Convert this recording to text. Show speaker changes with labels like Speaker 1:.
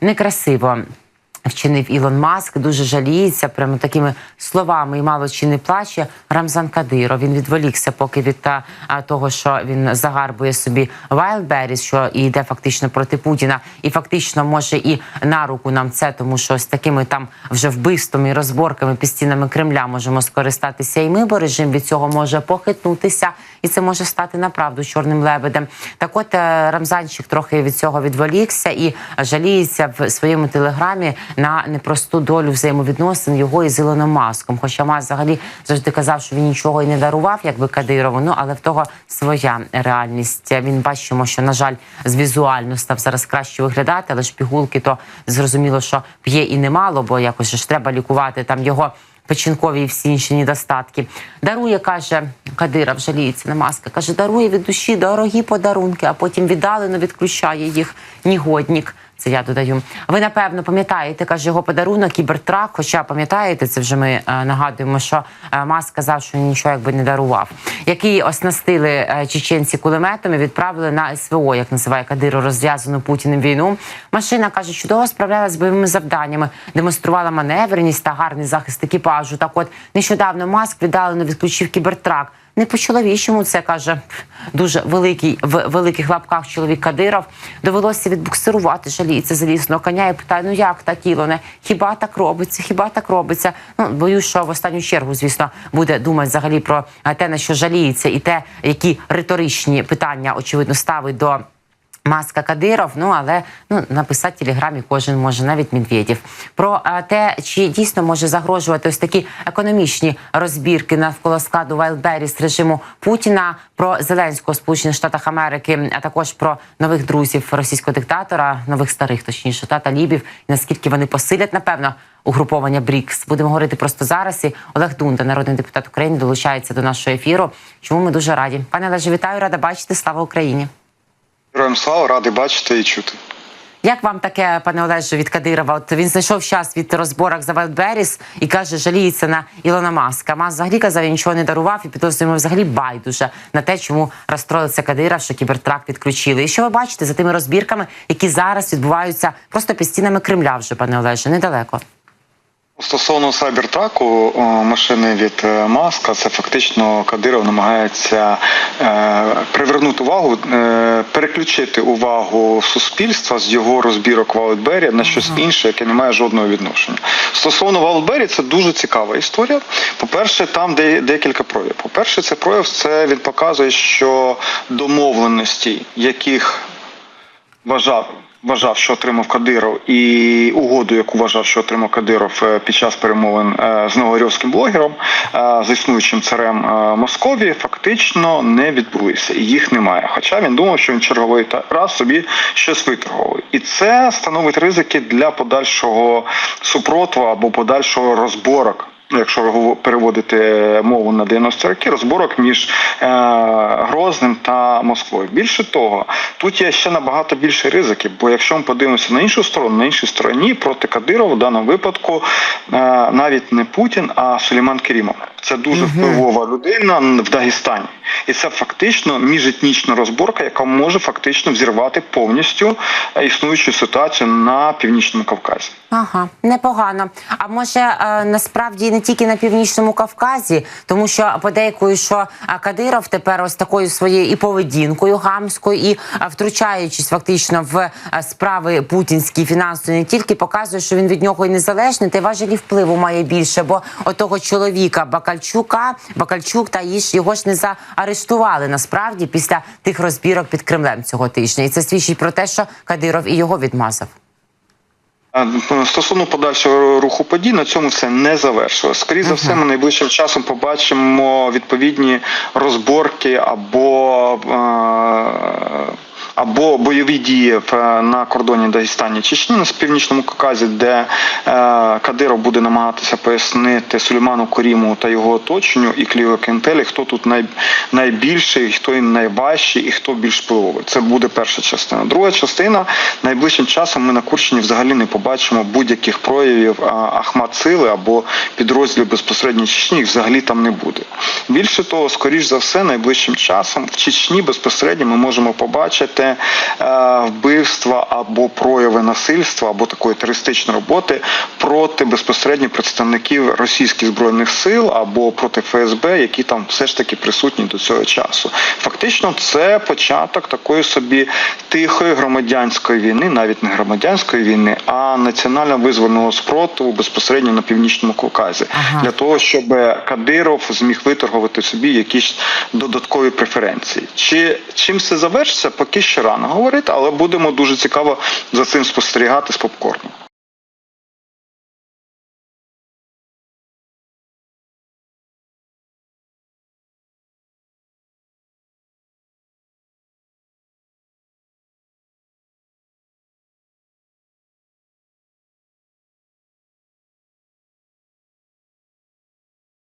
Speaker 1: некрасиво. Вчинив Ілон Маск, дуже жаліється прямо такими словами і мало чи не плаче. Рамзан Кадиров. Він відволікся поки від та, а, того, що він загарбує собі Wildberries, що і йде фактично проти Путіна, і фактично може і на руку нам це, тому що з такими там вже вбивствами розборками під стінами Кремля можемо скористатися. І ми, бо режим від цього може похитнутися, і це може стати направду чорним лебедем. Так, от е, Рамзанчик трохи від цього відволікся і жаліється в своєму телеграмі на непросту долю взаємовідносин його із Ілоном Маском. Хоча Маск взагалі завжди казав, що він нічого і не дарував, якби Кадирову. Ну але в того своя реальність. Він бачимо, що на жаль, з візуально став зараз краще виглядати, але ж пігулки то зрозуміло, що п'є і немало, бо якось ж треба лікувати там його. Печінкові і всі інші недостатки. Дарує, каже Кадиров, жаліється на маска. Каже, дарує від душі дорогі подарунки, а потім віддалено відключає їх нігоднік. Це я додаю. Ви напевно пам'ятаєте, каже його подарунок кібертрак. Хоча пам'ятаєте, це вже ми е, нагадуємо, що е, Маск сказав, що нічого якби не дарував. Який оснастили е, чеченці і відправили на СВО, як називає Кадиров, розв'язану Путіним війну. Машина каже, чудово справлялася з бойовими завданнями, демонструвала маневреність та гарний захист екіпажу. Так, от нещодавно Маск віддалено відключив кібертрак. Не по чоловічому це каже дуже великий в великих лапках чоловік Кадиров. Довелося відбуксирувати жаліється залізного коня і питає: ну як так, Ілоне? Хіба так робиться? Хіба так робиться? Ну боюсь, що в останню чергу, звісно, буде думати взагалі про те, на що жаліється, і те, які риторичні питання очевидно ставить до. Маска Кадиров, ну але ну написати телеграмі кожен може, навіть Медведєв. Про те, чи дійсно може загрожувати ось такі економічні розбірки навколо складу Wildberries режиму Путіна, про Зеленського Сполучених Штатах Америки, а також про нових друзів російського диктатора, нових старих, точніше, та талібів, і наскільки вони посилять, напевно. Угруповання БРІКС будемо говорити просто зараз. І Олег Дунда, народний депутат України, долучається до нашого ефіру. Чому ми дуже раді, пане Олеже, вітаю, рада бачити. Слава Україні.
Speaker 2: Героям слава, радий бачити і чути.
Speaker 1: Як вам таке, пане Олеже, від Кадирова? От він знайшов час від розборок за Wildberries і каже, жаліється на Ілона Маска. Маск взагалі казав, він нічого не дарував і підозрюємо взагалі байдуже на те, чому розстроївся Кадиров, що кібертрак відключили. І що ви бачите за тими розбірками, які зараз відбуваються просто під стінами Кремля, вже пане Олеже, недалеко.
Speaker 2: Стосовно сайбертраку машини від е, Маска, це фактично Кадиров намагається е, привернути увагу, е, переключити увагу суспільства з його розбірок Валетбері на щось інше, яке не має жодного відношення. Стосовно Валетбері, це дуже цікава історія. По-перше, там де декілька проявів. По-перше, це прояв, це він показує, що домовленості, яких вважав. Вважав, що отримав Кадиров, і угоду, яку вважав, що отримав Кадиров е, під час перемовин е, з новогорівським блогером, е, з існуючим царем Московії, фактично не відбулися, і їх немає. Хоча він думав, що він черговий раз собі щось виторговує, і це становить ризики для подальшого супротиву або подальшого розборок. Якщо переводити мову на 90 роки, розборок між е, Грозним та Москвою. Більше того, тут є ще набагато більше ризиків, бо якщо ми подивимося на іншу сторону, на іншій стороні проти Кадирова в даному випадку е, навіть не Путін, а Сулейман Керімов. Це дуже впливова людина в Дагестані, і це фактично міжетнічна розборка, яка може фактично взірвати повністю е, існуючу ситуацію на північному Кавказі.
Speaker 1: Ага, непогано. А може е, насправді не тільки на північному Кавказі, тому що подейкую, що е, Кадиров тепер ось такою своєю і поведінкою гамською, і втручаючись фактично в справи путінські фінансові, не тільки показує, що він від нього і незалежний, та й важелі впливу має більше. Бо отого чоловіка Бакальчука, Бакальчук та їж його ж не заарештували насправді після тих розбірок під Кремлем цього тижня. І це свідчить про те, що Кадиров і його відмазав.
Speaker 2: Стосовно подальшого руху подій, на цьому все не завершилось. Скоріше за все, ми найближчим часом побачимо відповідні розборки або. е, Або бойові дії е, на кордоні Дагестані Чечні на північному Кавказі, де е, Кадиров буде намагатися пояснити Сулейману Коріму та його оточенню і Кліо Кентелі, хто тут найбільший, хто і найважчий, і хто більш впливовий. Це буде перша частина. Друга частина найближчим часом ми на Курщині взагалі не побачимо будь-яких проявів а, Ахмат Сили або підрозділів безпосередньо Чечні, їх взагалі там не буде. Більше того, скоріш за все, найближчим часом в Чечні безпосередньо ми можемо побачити е, вбивства або прояви насильства, або такої терористичної роботи проти безпосередньо представників російських збройних сил або проти ФСБ, які там все ж таки присутні до цього часу. Фактично, це початок такої собі тихої громадянської війни, навіть не громадянської війни, а національно визвольного спротиву безпосередньо на північному Кавказі,
Speaker 1: Ага.
Speaker 2: для того, щоб Кадиров зміг виторгувати собі якісь додаткові преференції. Чи чим це завершиться, поки ще рано говорити, але будемо дуже цікаво за цим спостерігати з попкорном.